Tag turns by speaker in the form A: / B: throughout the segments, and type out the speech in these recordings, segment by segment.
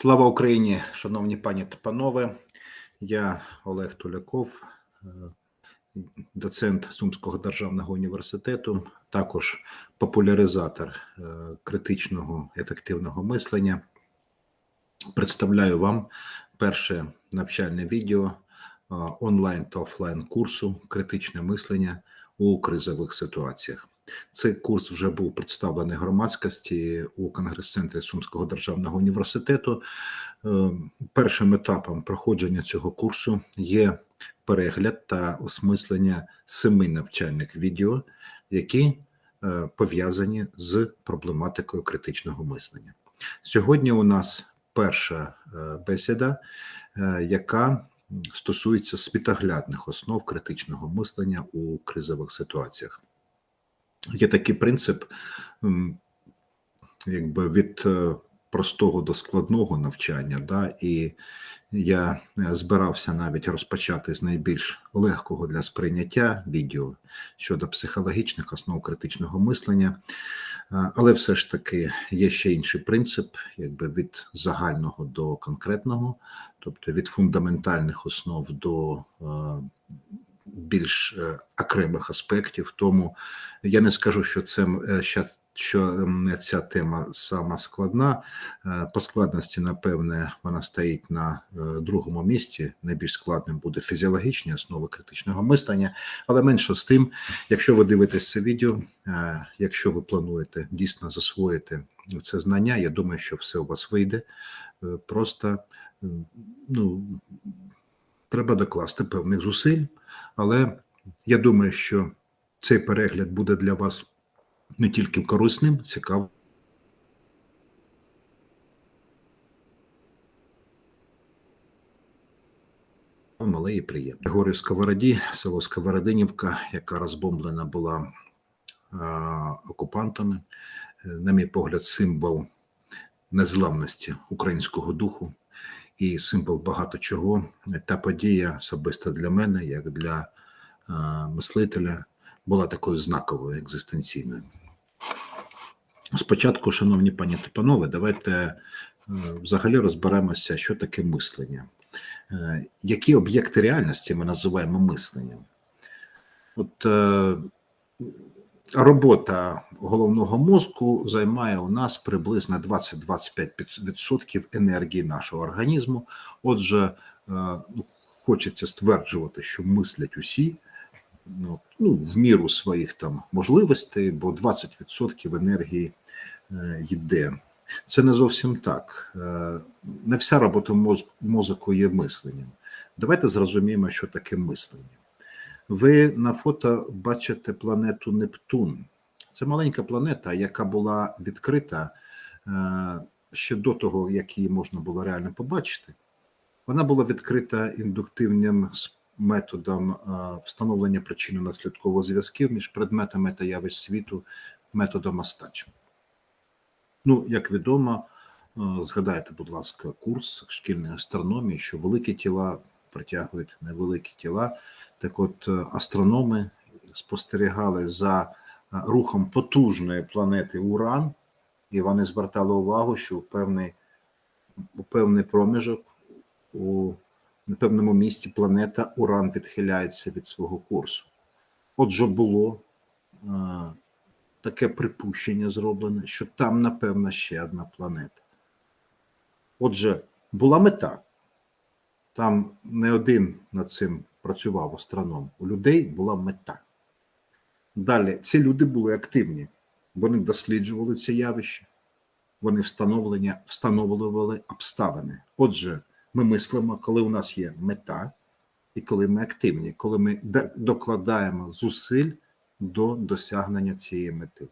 A: Слава Україні, шановні пані та панове. Я Олег Туляков, е, доцент Сумського державного університету, також популяризатор е, критичного ефективного мислення. Представляю вам перше навчальне відео е, онлайн та офлайн курсу Критичне мислення у кризових ситуаціях. Цей курс вже був представлений громадськості у конгрес-центрі Сумського державного університету. Е, першим етапом проходження цього курсу є перегляд та осмислення семи навчальних відео, які е, пов'язані з проблематикою критичного мислення. Сьогодні у нас перша е, бесіда, яка стосується світоглядних основ критичного мислення у кризових ситуаціях. Є такий принцип, якби від е, простого до складного навчання, да, і я е, збирався навіть розпочати з найбільш легкого для сприйняття відео щодо психологічних основ критичного мислення, е, але все ж таки є ще інший принцип, якби від загального до конкретного, тобто від фундаментальних основ до більш е, окремих аспектів. Тому я не скажу, що це е, що ця тема сама складна. Е, по складності, напевне, вона стоїть на другому місці. Найбільш складним буде фізіологічні основи критичного мислення, але менше з тим, якщо ви дивитесь це відео, якщо ви плануєте дійсно засвоїти це знання, я думаю, що все у вас вийде. Просто ну треба докласти певних зусиль, але я думаю, що цей перегляд буде для вас не тільки корисним, цікавим. Але і приємно. Гори Сковороді, село Сковородинівка, яка розбомблена була а, окупантами, на мій погляд, символ незламності українського духу і символ багато чого. Та подія особисто для мене, як для е, мислителя, була такою знаковою екзистенційною. Спочатку, шановні пані та панове, давайте е, взагалі розберемося, що таке мислення. Е, які об'єкти реальності ми називаємо мисленням? От Робота головного мозку займає у нас приблизно 20-25% енергії нашого організму. Отже, е, ну, хочеться стверджувати, що мислять усі ну, ну, в міру своїх там можливостей, бо 20% енергії е, йде. Це не зовсім так. Е, не вся робота мозку є мисленням. Давайте зрозуміємо, що таке мислення. Ви на фото бачите планету Нептун. Це маленька планета, яка була відкрита е, ще до того, як її можна було реально побачити. Вона була відкрита індуктивним методом е, встановлення причинно-наслідкових зв'язків між предметами та явищ світу методом Астачу. Ну, як відомо, е, згадайте, будь ласка, курс шкільної астрономії, що великі тіла притягують невеликі тіла. Так, от е, астрономи спостерігали за е, рухом потужної планети Уран, і вони звертали увагу, що у певний у певний проміжок у певному місці планета Уран відхиляється від свого курсу. Отже, було а, е, таке припущення зроблене, що там, напевно, ще одна планета. Отже, була мета. Там не один над цим працював астроном. У людей була мета. Далі ці люди були активні, вони досліджували це явище, вони встановлення встановлювали обставини. Отже, ми мислимо, коли у нас є мета, і коли ми активні, коли ми докладаємо зусиль до досягнення цієї мети.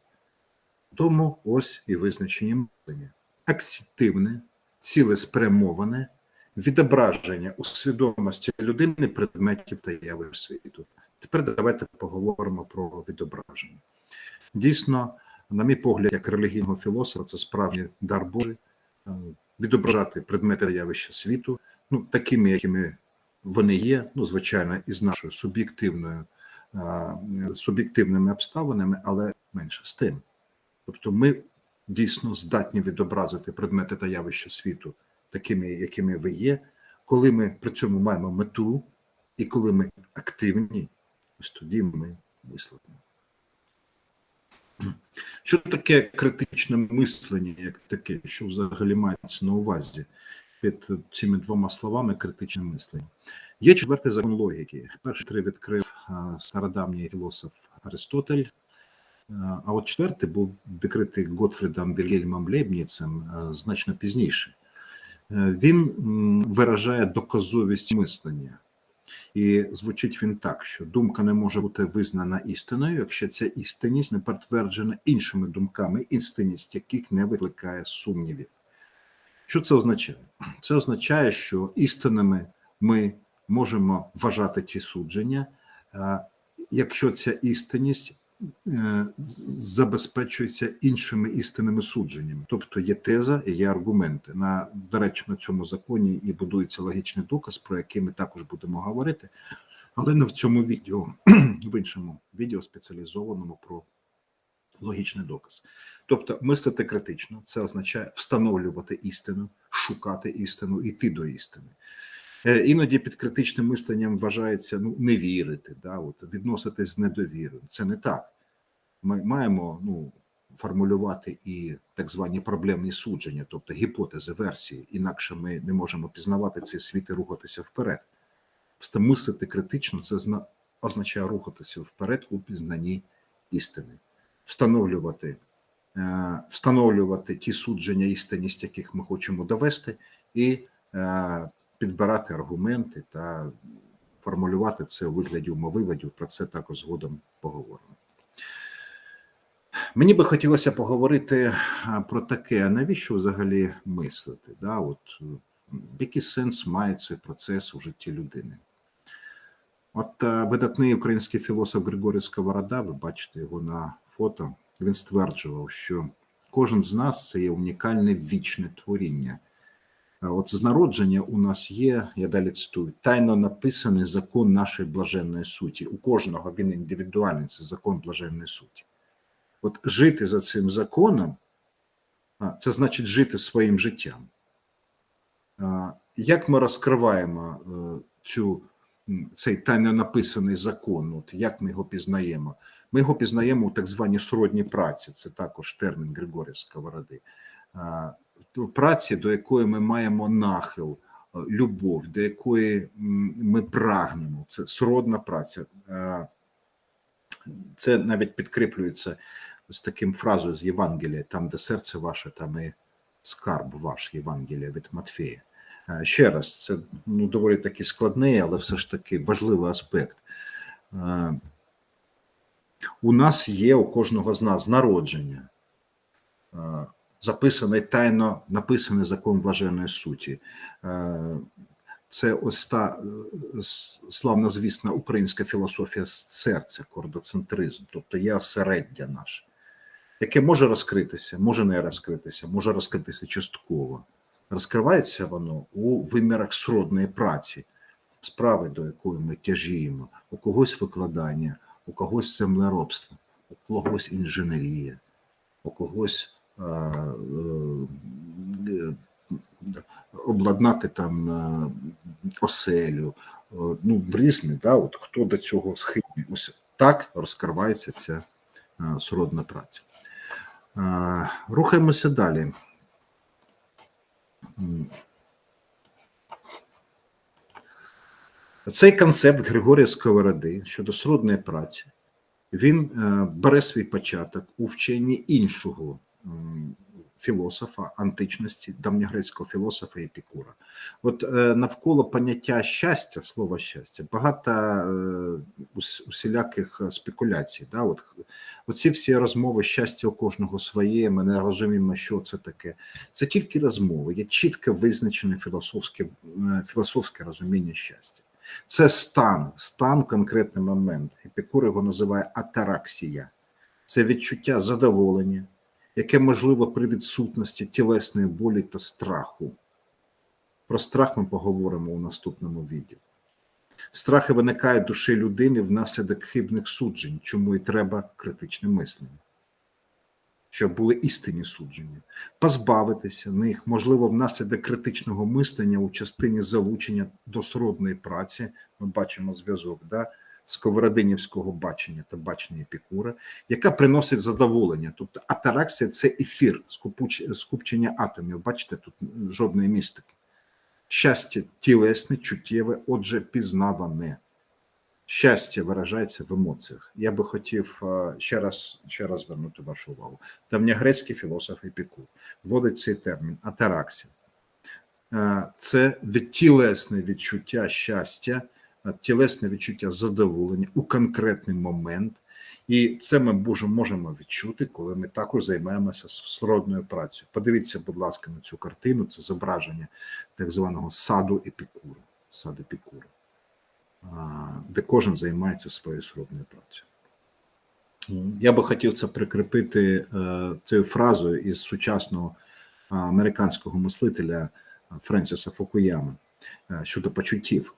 A: Тому ось і визначення мислення. Активне, цілеспрямоване відображення у свідомості людини предметів та явищ світу. Тепер давайте поговоримо про відображення. Дійсно, на мій погляд, як релігійного філософа, це справжній дар Божий е, відображати предмети та явища світу, ну такими, якими вони є, ну звичайно, із нашою суб'єктивною е, суб'єктивними обставинами, але менше з тим. Тобто, ми дійсно здатні відобразити предмети та явища світу такими, якими ви є, коли ми при цьому маємо мету, і коли ми активні, ось тоді ми мислимо. Що таке критичне мислення, як таке, що взагалі мається на увазі під цими двома словами критичне мислення? Є четвертий закон логіки. Перший три відкрив стародавній філософ Аристотель, а, от четвертий був відкритий Готфрідом Вільгельмом Лейбніцем значно пізніше. Е, Він виражає доказовість мислення. І звучить він так, що думка не може бути визнана істиною, якщо ця істинність не підтверджена іншими думками, істинність яких не викликає сумнівів. Що це означає? Це означає, що істинними ми можемо вважати ці судження, е, якщо ця істинність забезпечується іншими істинними судженнями. Тобто є теза і є аргументи. На, до речі, на цьому законі і будується логічний доказ, про який ми також будемо говорити, але не в цьому відео, в іншому відео спеціалізованому про логічний доказ. Тобто, мислити критично, це означає встановлювати істину, шукати істину, йти до істини. Е, Іноді під критичним мисленням вважається ну не вірити, да, от відноситись з недовірою. Це не так. Ми маємо ну формулювати і так звані проблемні судження, тобто гіпотези, версії. Інакше ми не можемо пізнавати цей світ і рухатися вперед. Просто мислити критично це зна- означає рухатися вперед у пізнанні істини, встановлювати, е, встановлювати ті судження, істинність, яких ми хочемо довести, і е, підбирати аргументи та формулювати це у вигляді умовиводів. Про це також згодом поговоримо. Мені би хотілося поговорити про таке: навіщо взагалі мислити? Да? От, е, який сенс має цей процес у житті людини? От е, видатний український філософ Григорій Сковорода, ви бачите його на фото, він стверджував, що кожен з нас це є унікальне вічне творіння. От з народження у нас є, я далі цитую, тайно написаний закон нашої блаженної суті. У кожного він індивідуальний, це закон блаженної суті. От жити за цим законом, це значить жити своїм життям. Як ми розкриваємо е, цю, цей тайно написаний закон, от як ми його пізнаємо? Ми його пізнаємо у так званій сродній праці, це також термін Григорія Сковороди. Праці, до якої ми маємо нахил, е, любов, до якої ми прагнемо. Це сродна праця. Е, Це навіть підкріплюється ось таким фразою з Євангелія: там, де серце ваше, там і скарб ваш Євангелія від Матфея. Е, Ще раз, це ну, доволі таки складний, але все ж таки важливий аспект. У нас є у кожного з нас народження. Записаний тайно написаний закон блаженної суті. Е, Це ось та е, славна звісна українська філософія з серця, кордоцентризм, тобто є осереддя наше, яке може розкритися, може не розкритися, може розкритися частково. Розкривається воно у вимірах сродної праці, справи, до якої ми тяжіємо, у когось викладання, у когось землеробство, у когось інженерія, у когось обладнати там е, оселю, е, ну, різне, да, от хто до цього схильний. Ось так розкривається ця е, сродна праця. Е, Рухаємося далі. Цей концепт Григорія Сковороди щодо сродної праці він е, бере свій початок у вченні іншого філософа античності, давньогрецького філософа Епікура. От е, навколо поняття щастя, слова щастя, багато е, усіляких е, спекуляцій. Да? От, оці всі розмови щастя у кожного своє, ми не розуміємо, що це таке. Це тільки розмови, є чітко визначене філософське, філософське розуміння щастя. Це стан, стан конкретний момент. Епікур його називає атараксія. Це відчуття задоволення, яке можливо при відсутності тілесної болі та страху. Про страх ми поговоримо у наступному відео. Страхи виникають в душі людини внаслідок хибних суджень, чому і треба критичне мислення. щоб були істинні судження, позбавитися них, можливо, внаслідок критичного мислення у частині залучення до сродної праці. Ми бачимо зв'язок да, сковородинівського бачення та бачення епікура, яка приносить задоволення. Тобто атараксія це ефір, скупчення атомів. Бачите, тут жодної містики. Щастя тілесне, чуттєве, отже, пізнаване. Щастя виражається в емоціях. Я би хотів е, ще раз ще раз звернути вашу увагу. Давньогрецький філософ Епікур вводить цей термін атараксія. Е, Це тілесне відчуття щастя, тілесне відчуття задоволення у конкретний момент. І це ми можемо, відчути, коли ми також займаємося сродною працею. Подивіться, будь ласка, на цю картину. Це зображення так званого саду епікура. Сад епікура де кожен займається своєю сродною працею. Я би хотів це прикріпити е, цією фразою із сучасного американського мислителя Френсіса Фукуями е, щодо почуттів.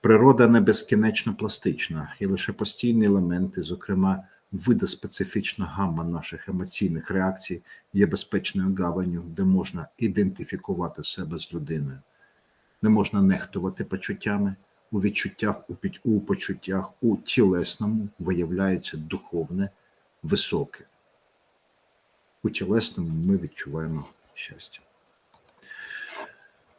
A: Природа не безкінечно пластична, і лише постійні елементи, зокрема видоспецифічна гамма наших емоційних реакцій, є безпечною гаванню, де можна ідентифікувати себе з людиною не можна нехтувати почуттями. У відчуттях, у, під, у почуттях, у тілесному виявляється духовне, високе. У тілесному ми відчуваємо щастя.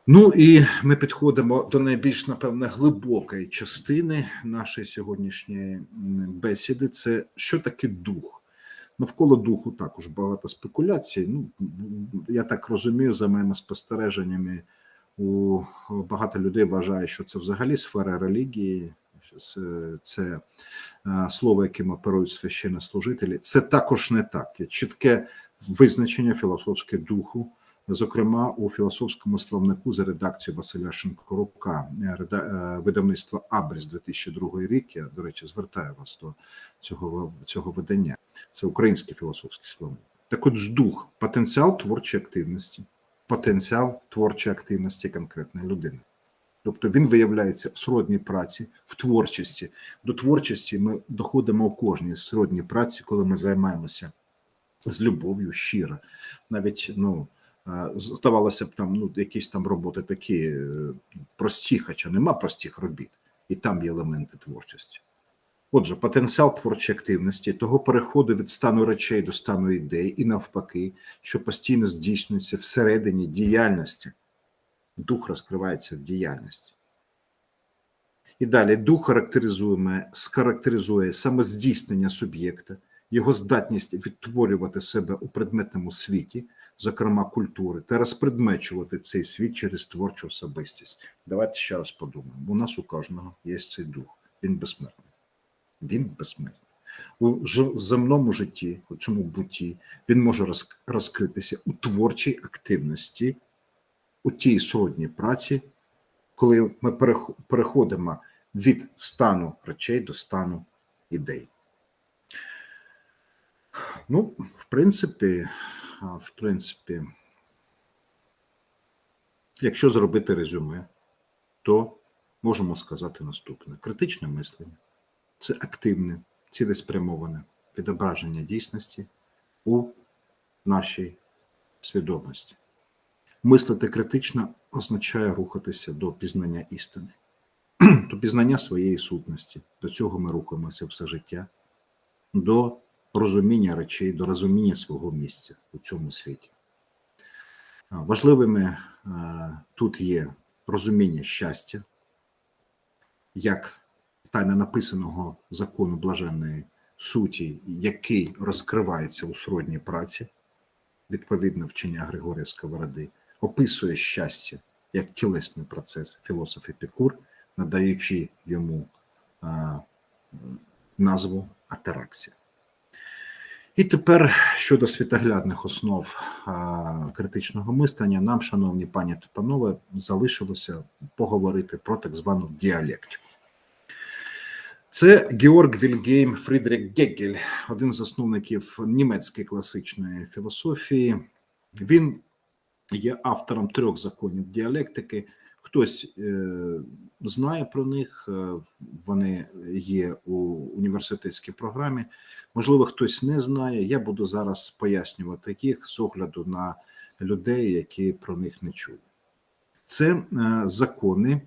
A: Ну і ми підходимо до найбільш, напевне, глибокої частини нашої сьогоднішньої бесіди. Це що таке дух? Навколо духу також багато спекуляцій. Ну, я так розумію, за моїми спостереженнями у багато людей вважає, що це взагалі сфера релігії, це, це е, слово, яким оперують священнослужителі. Це також не так. Є чітке визначення філософське духу, зокрема у філософському словнику за редакцією Василя Шинкорука, е, е, видавництва Абріс 2002 рік. Я, до речі, звертаю вас до цього, цього видання. Це український філософський словник. Так от ж дух, потенціал творчої активності потенціал творчої активності конкретної людини. Тобто він виявляється в сродній праці, в творчості. До творчості ми доходимо у кожній сродній праці, коли ми займаємося з любов'ю щиро. Навіть ну, здавалося б, там ну, якісь там роботи такі е, прості, хоча нема простих робіт, і там є елементи творчості. Отже, потенціал творчої активності, того переходу від стану речей до стану ідей, і навпаки, що постійно здійснюється всередині діяльності. Дух розкривається в діяльності. І далі дух характеризує, схарактеризує саме здійснення суб'єкта, його здатність відтворювати себе у предметному світі, зокрема культури, та розпредмечувати цей світ через творчу особистість. Давайте ще раз подумаємо. У нас у кожного є цей дух, він безсмертний. Він безсмертний. У земному житті, у цьому бутті, він може розкритися у творчій активності, у тій сродній праці, коли ми переходимо від стану речей до стану ідей. Ну, в принципі, в принципі, якщо зробити резюме, то можемо сказати наступне: критичне мислення це активне, цілеспрямоване відображення дійсності у нашій свідомості. Мислити критично означає рухатися до пізнання істини, до пізнання своєї сутності. До цього ми рухаємося все життя, до розуміння речей, до розуміння свого місця у цьому світі. Важливими е, тут є розуміння щастя, як тайне написаного закону блаженної суті, який розкривається у сродній праці, відповідно вчення Григорія Сковороди, описує щастя як тілесний процес філософ Епікур, надаючи йому назву атараксія. І тепер щодо світоглядних основ критичного мислення, нам, шановні пані та панове, залишилося поговорити про так звану діалектику. Це Георг Вільгейм Фрідрік Гегель, один з засновників німецької класичної філософії. Він є автором трьох законів діалектики. Хтось е, знає про них, е, вони є у університетській програмі. Можливо, хтось не знає. Я буду зараз пояснювати їх з огляду на людей, які про них не чули. Це е, закони,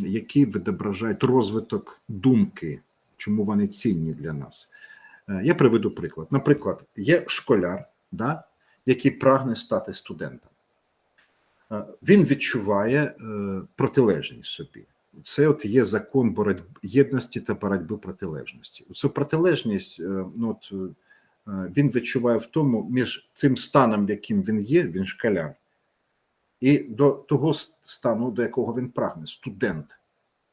A: які відображають розвиток думки, чому вони цінні для нас. Я приведу приклад. Наприклад, є школяр, да, який прагне стати студентом. Е, Він відчуває е, протилежність собі. Це от є закон боротьби єдності та боротьби протилежності. Цю протилежність е, ну, от, він відчуває в тому, між цим станом, яким він є, він школяр, і до того стану, до якого він прагне, студент.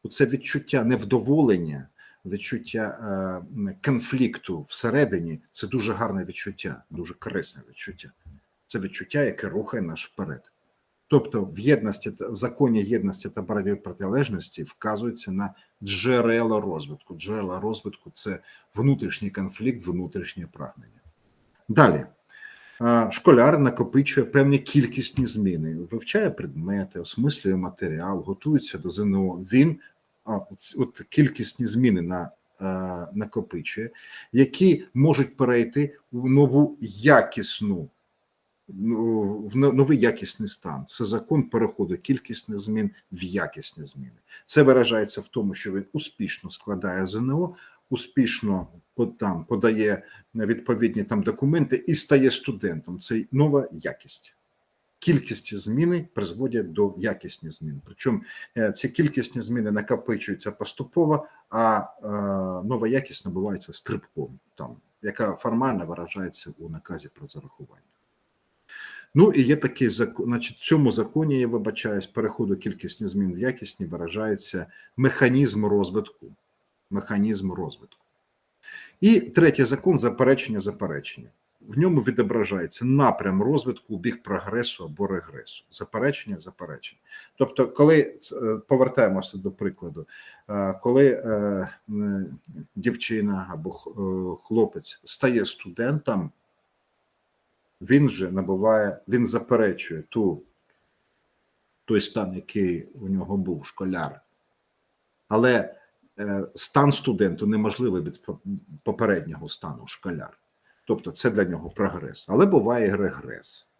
A: Це відчуття невдоволення, відчуття конфлікту всередині це дуже гарне відчуття, дуже корисне відчуття. Це відчуття, яке рухає нас вперед. Тобто, в єдності в законі єдності та боротьби протилежності вказується на джерела розвитку. Джерела розвитку це внутрішній конфлікт, внутрішнє прагнення. Далі. Школяр накопичує певні кількісні зміни, вивчає предмети, осмислює матеріал, готується до ЗНО. Він от, кількісні зміни на, накопичує, які можуть перейти в нову якісну, ну, в новий якісний стан. Це закон переходу кількісних змін в якісні зміни. Це виражається в тому, що він успішно складає ЗНО, успішно там подає відповідні там документи і стає студентом. Це нова якість. Кількісні зміни призводять до якісних змін. Причому е, ці кількісні зміни накопичуються поступово, а е, нова якість набувається стрибком, там, яка формально виражається у наказі про зарахування. Ну і є такий закон, значить, в цьому законі, я вибачаюсь, переходу кількісні змін в якісні виражається механізм розвитку. Механізм розвитку. І третій закон заперечення заперечення. В ньому відображається напрям розвитку у бік прогресу або регресу. Заперечення, заперечення. Тобто, коли е, повертаємося до прикладу, е, коли е, дівчина або хлопець стає студентом, він же набуває, він заперечує ту, той стан, який у нього був школяр. Але е, стан студенту неможливий від попереднього стану школяр. Тобто це для нього прогрес. Але буває і регрес.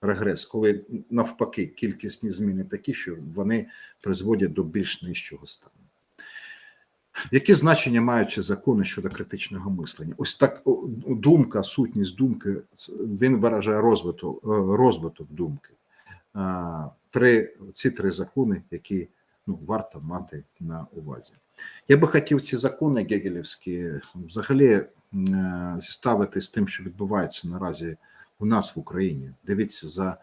A: Регрес, коли навпаки кількісні зміни такі, що вони призводять до більш нижчого стану. Які значення мають закони щодо критичного мислення? Ось так думка, сутність думки, він виражає розвиток, е, розвиток думки. Три, ці три закони, які ну, варто мати на увазі. Я би хотів ці закони гегелівські взагалі е, зіставити з тим, що відбувається наразі у нас в Україні. Дивіться за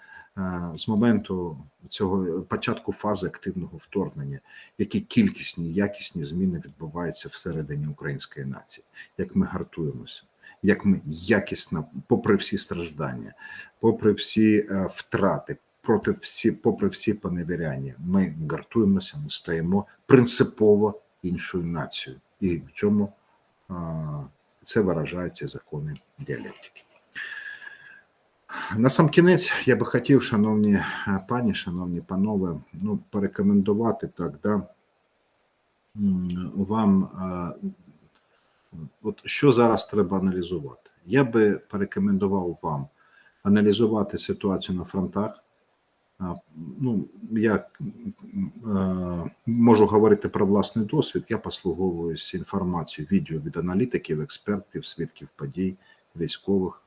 A: з моменту цього початку фази активного вторгнення, які кількісні якісні зміни відбуваються всередині української нації, як ми гартуємося, як ми якісно, попри всі страждання, попри всі е, втрати, проти всі, попри всі поневіряння, ми гартуємося, ми стаємо принципово іншою нацією, і в чому е, це виражають закони діалектики. На сам кінець я би хотів, шановні е, пані, шановні панове, ну, порекомендувати так, да, вам, е, от що зараз треба аналізувати. Я би порекомендував вам аналізувати ситуацію на фронтах. Ну, я е, можу говорити про власний досвід. Я послуговуюсь інформацією, відео від аналітиків, експертів, свідків подій, військових.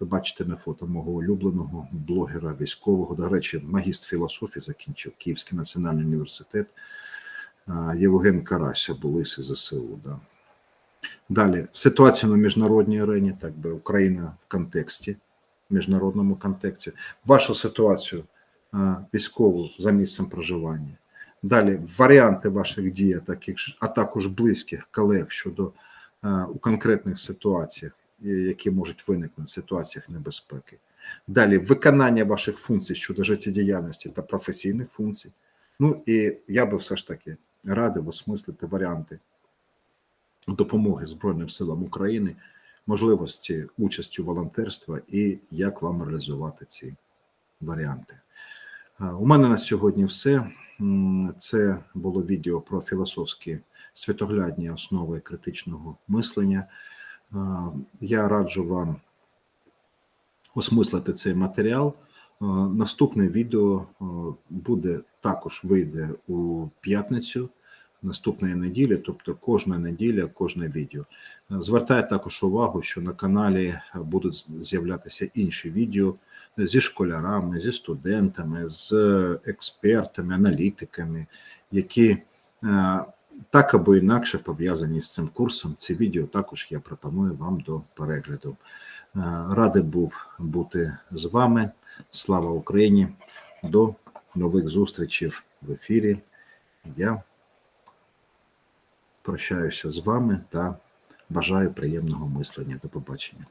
A: Ви бачите на фото мого улюбленого блогера військового. До речі, магістр філософії закінчив Київський національний університет. Євген Карася, були з ЗСУ. Да. Далі ситуація на міжнародній арені, так би Україна в контексті, міжнародному контексті, вашу ситуацію військову за місцем проживання. Далі варіанти ваших дій, а також близьких колег щодо у конкретних ситуаціях, які можуть виникнути в ситуаціях небезпеки. Далі виконання ваших функцій щодо життєдіяльності та професійних функцій. Ну і я би все ж таки радив осмислити варіанти допомоги Збройним силам України, можливості участі у волонтерства і як вам реалізувати ці варіанти. Е, У мене на сьогодні все. Це було відео про філософські світоглядні основи критичного мислення. Я раджу вам осмислити цей матеріал. Наступне відео буде також вийде у п'ятницю наступної неділі, тобто кожна неділя, кожне відео. Звертаю також увагу, що на каналі будуть з'являтися інші відео зі школярами, зі студентами, з експертами, аналітиками, які так або інакше пов'язані з цим курсом. Ці відео також я пропоную вам до перегляду. Е, Радий був бути з вами. Слава Україні! До нових зустрічей в ефірі. Я прощаюся з вами та бажаю приємного мислення. До побачення.